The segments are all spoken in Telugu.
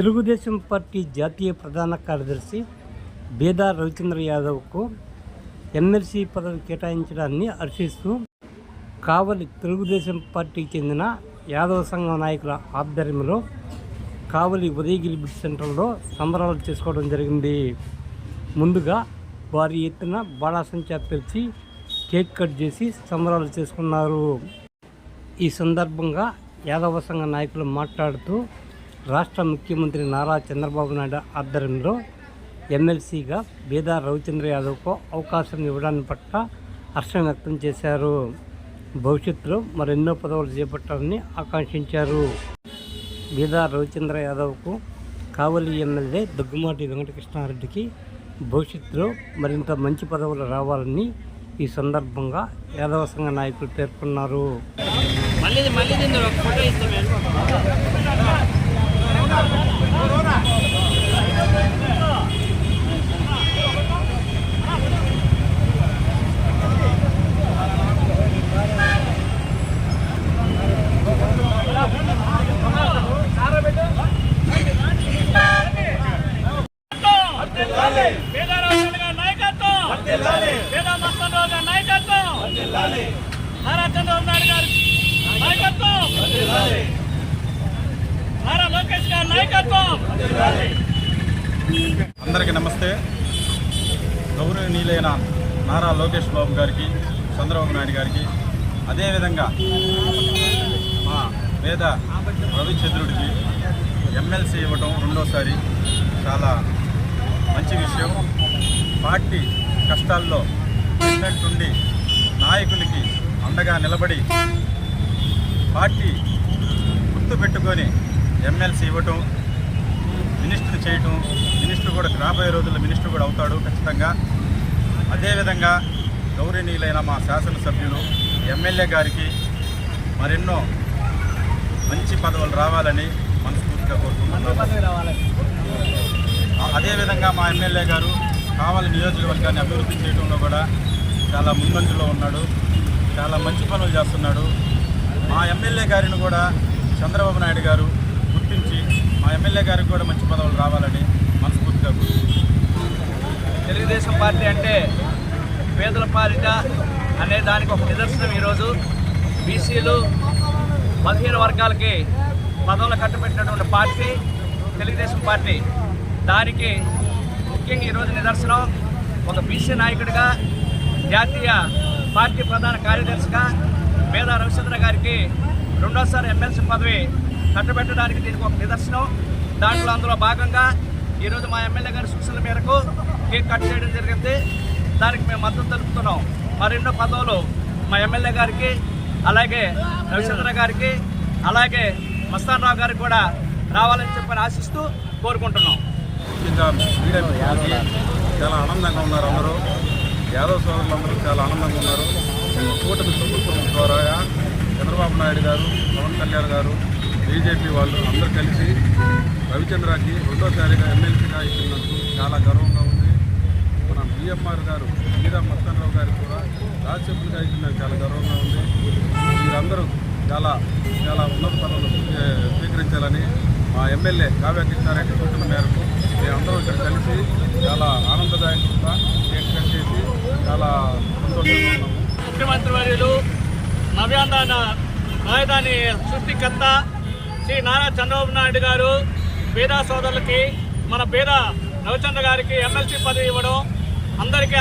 తెలుగుదేశం పార్టీ జాతీయ ప్రధాన కార్యదర్శి బేదా రవిచంద్ర యాదవ్కు ఎమ్మెల్సీ పదవి కేటాయించడాన్ని హర్షిస్తూ కావలి తెలుగుదేశం పార్టీకి చెందిన యాదవ సంఘం నాయకుల ఆధ్వర్యంలో కావలి ఉదయగిరి బిడ్ సెంటర్లో సంబరాలు చేసుకోవడం జరిగింది. ముందుగా వారి ఎత్తున బాణాసంచా పిలిచి కేక్ కట్ చేసి సంబరాలు చేసుకున్నారు. ఈ సందర్భంగా యాదవ సంఘ నాయకులు మాట్లాడుతూ రాష్ట్ర ముఖ్యమంత్రి నారా చంద్రబాబు నాయుడు ఆధ్వర్యంలో ఎమ్మెల్సీగా బీదార్ రవిచంద్ర యాదవ్కు అవకాశం ఇవ్వడాన్ని పట్ల హర్షం వ్యక్తం చేశారు. భవిష్యత్తులో మరెన్నో పదవులు చేపట్టాలని ఆకాంక్షించారు. బీదా రవిచంద్ర యాదవ్కు కావలి ఎమ్మెల్యే దగ్గుమాటి వెంకటకృష్ణారెడ్డికి భవిష్యత్తులో మరింత మంచి పదవులు రావాలని ఈ సందర్భంగా యాదవ సంఘ నాయకులు పేర్కొన్నారు. మళ్ళీ మళ్ళీ ఒక ఫోటో ఇస్తాం నాయకత్వం. పేద నారా చంద్రబాబు నాయుడు గారు నాయకత్వం నారా లోకేష్ గారి నాయకత్వం అందరికీ నమస్తే. గౌరవనీయులైన నారా లోకేష్ బాబు గారికి చంద్రబాబు నాయుడు గారికి అదేవిధంగా మా పేద రవిచంద్రుడికి ఎమ్మెల్సీ ఇవ్వడం రెండోసారి చాలా మంచి విషయం. పార్టీ కష్టాల్లో ఉన్నట్టుండి నాయకులకి అండగా నిలబడి పార్టీ గుర్తుపెట్టుకొని ఎమ్మెల్సీ ఇవ్వటం మినిస్టర్ చేయటం మినిస్టర్ కూడా రాబోయే రోజుల్లో మినిస్టర్ కూడా అవుతాడు ఖచ్చితంగా. అదేవిధంగా గౌరవనీయులైన మా శాసనసభ్యులు ఎమ్మెల్యే గారికి మరెన్నో మంచి పదవులు రావాలని మనస్ఫూర్తిగా కోరుకుంటున్నాను. అదేవిధంగా మా ఎమ్మెల్యే గారు కావాలి నియోజకవర్గాన్ని అభివృద్ధి చేయడంలో కూడా చాలా ముందంజలో ఉన్నాడు చాలా మంచి పనులు చేస్తున్నాడు. మా ఎమ్మెల్యే గారిని కూడా చంద్రబాబు నాయుడు గారు గుర్తించి మా ఎమ్మెల్యే గారికి కూడా మంచి పదవులు రావాలని మనస్ఫూర్తిగా కోరుకుంటున్నాను. తెలుగుదేశం పార్టీ అంటే పేదల పాలిట అనే దానికి ఒక నిదర్శనం ఈరోజు. బీసీలు బలహీన వర్గాలకి పదవులు కట్టబెట్టినటువంటి పార్టీ తెలుగుదేశం పార్టీ. దానికి ముఖ్యంగా ఈరోజు నిదర్శనం ఒక బీసీ నాయకుడిగా జాతీయ పార్టీ ప్రధాన కార్యదర్శిగా మేధా రవిచంద్ర గారికి రెండోసారి ఎమ్మెల్సీ పదవి కట్టబెట్టడానికి దీనికి ఒక నిదర్శనం. దాంట్లో అందులో భాగంగా ఈరోజు మా ఎమ్మెల్యే గారి సూచనల మేరకు కేక్ కట్ చేయడం జరిగింది. దానికి మేము మద్దతు తెలుపుతున్నాం. మరెన్నో పదవులు మా ఎమ్మెల్యే గారికి అలాగే రవిచంద్ర గారికి అలాగే మస్తాన్ రావు గారికి కూడా రావాలని చెప్పని ఆశిస్తూ కోరుకుంటున్నాం. చాలా ఆనందంగా ఉన్నారు అందరూ. యాదవ్ సోదరులందరూ చాలా ఆనందంగా ఉన్నారు. కూటమి ప్రభుత్వం ద్వారా చంద్రబాబు నాయుడు గారు పవన్ కళ్యాణ్ గారు బీజేపీ వాళ్ళు అందరూ కలిసి రవిచంద్రకి రెండోసారిగా ఎమ్మెల్సీగా ఇచ్చినందుకు చాలా గర్వంగా ఉంది. మన బిఎంఆర్ గారు మీరా మస్తానరావు గారికి కూడా రాజ్యసభ్యులుగా ఇచ్చినందుకు చాలా గర్వంగా ఉంది. మీరందరూ చాలా చాలా ఉన్నత పనులు స్వీకరించాలని మా ఎమ్మెల్యే కావ్య కృష్ణారెడ్డి సూచన మేరకు మేమందరం ఇక్కడ కలిసి చాలా ఆనందదాయకంగా కేక్ కట్ చేసి చాలా సంతోషంగా ఉన్నాము. ముఖ్యమంత్రి వర్యులు నవ్యాంధ్ర రాజధాని సృష్టికర్త శ్రీ నారా చంద్రబాబు నాయుడు గారు పేద సోదరులకి మన పేద రవిచంద్ర గారికి ఎమ్మెల్సీ పదవి ఇవ్వడం అందరికీ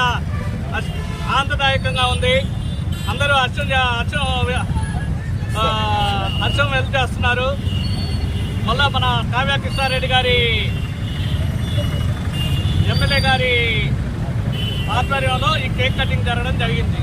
ఆనందదాయకంగా ఉంది. అందరూ హర్షం హర్షం ఆ, వెళ్తూ చేస్తున్నారు. మళ్ళా మన కావ్య కృష్ణారెడ్డి గారి ఎమ్మెల్యే గారి ఆధ్వర్యంలో ఈ కేక్ కటింగ్ జరగడం జరిగింది.